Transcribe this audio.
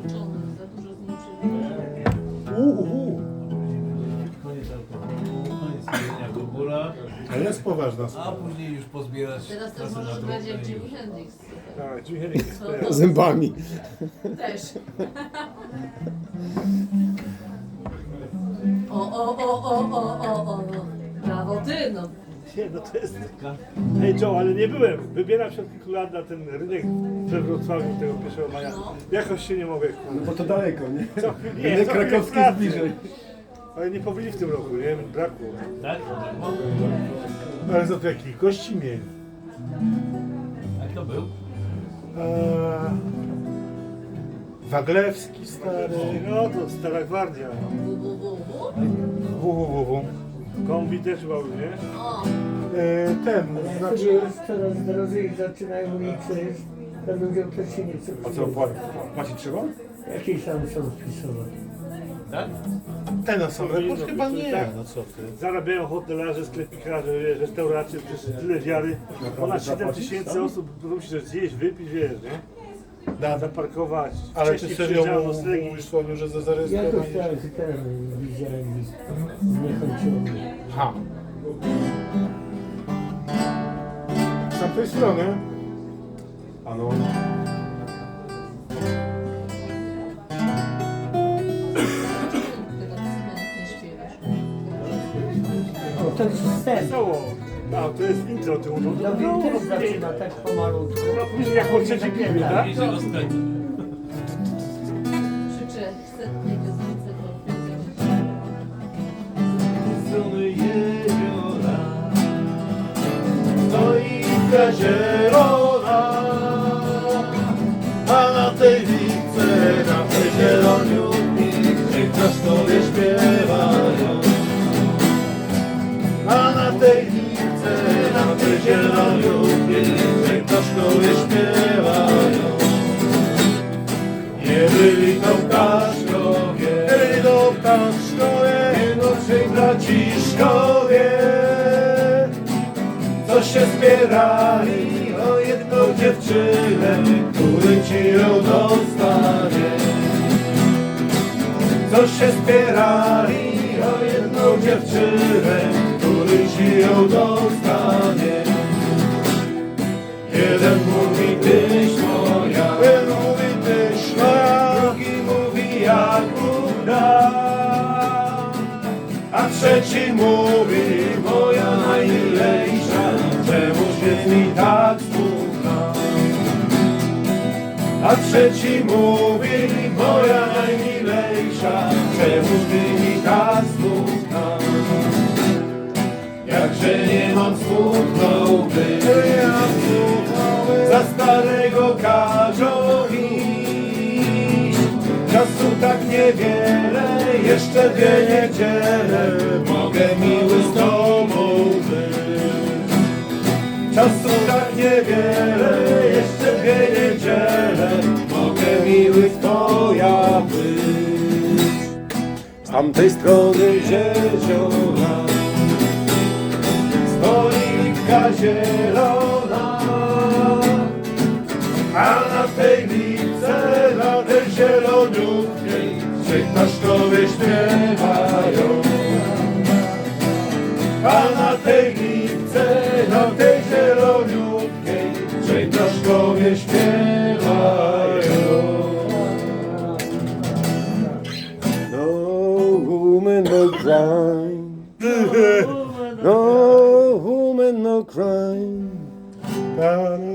Zmęczony, za dużo z nim. Uhu, Koniec alkoholu, koniec jedzenia w górach, to jest poważna a sprawa. później już pozbierać Teraz to kasę na możesz jak i Jimi. Hendrix. Tak, Jimi Hendrix jest pełen. Zębami. Też. O, o, o, o, o, o, o, no. Brawo ty, no. Nie, no to jest... Hej Joe, ale nie byłem. Wybieram się od kilku lat na ten rynek we Wrocławiu tego 1 maja. Jakoś się nie mogę. No bo to daleko, nie? Co, nie, Rynek co chwilę krakowski pracy. jest bliżej. Ale nie powinni w tym roku, nie? Brakło. Tak? Ale za to jaki gościmień. Jak to był? Eee, Waglewski stary. No to stara gwardia. Www. Kombi też był, nie? Eee, ten, Znaczy już coraz drożej zaczynają liczyć, to ludziom też się nie chce A co, płaci, płacić trzeba? Jakieś tam są wpisowe. Tak? Ten osobę? No, To chyba nie. tak. No co ty. Zarabiają hotelarze, sklepikarze, wiesz, restauracje, przecież tyle wiary. Ponad 7 tysięcy osób musi coś zjeść, wypić, wiesz, nie? Da, zaparkować. Ale ty serio mu- mówisz Słoniu, że za Jakoś zarejestrowanie? tak ten widziałem i zniechęciło Ha. Z tamtej strony. Ano. O, to jest. Wesoło. A, to jest intro, ty mówisz. No więc też zaczyna tak pomalutku. No później jak po trzeciej piwie, tak? Wiecie, rozkręci. Krzyczę setnej strony jeziora Stoika zielona A na tej lice, na tej zieloniutki Gdzie kasztowie śpiewają A na tej lice, byli to ptaszkowie, byli to ptaszkowie, najnowszej braciszkowie, co się zbierali o jedną dziewczynę, który ci ją dostanie. Co się zbierali o jedną dziewczynę, który ci ją dostanie. Jeden mówi A trzeci mówi moja najmilejsza, czemuż jest mi tak smutna. A trzeci mówi moja najmilejsza, czemuż ty mi tak smutna. Jakże nie mam smutno być, za starego każą tak niewiele, jeszcze dwie niedziele, mogę miły z tobą być. Czasu tak niewiele, jeszcze dwie niedziele, mogę miły twoja być. Z tamtej strony jeziora Stoliczka zielona A na tej lice, śpiewają No woman no cry. No woman no cry. Pan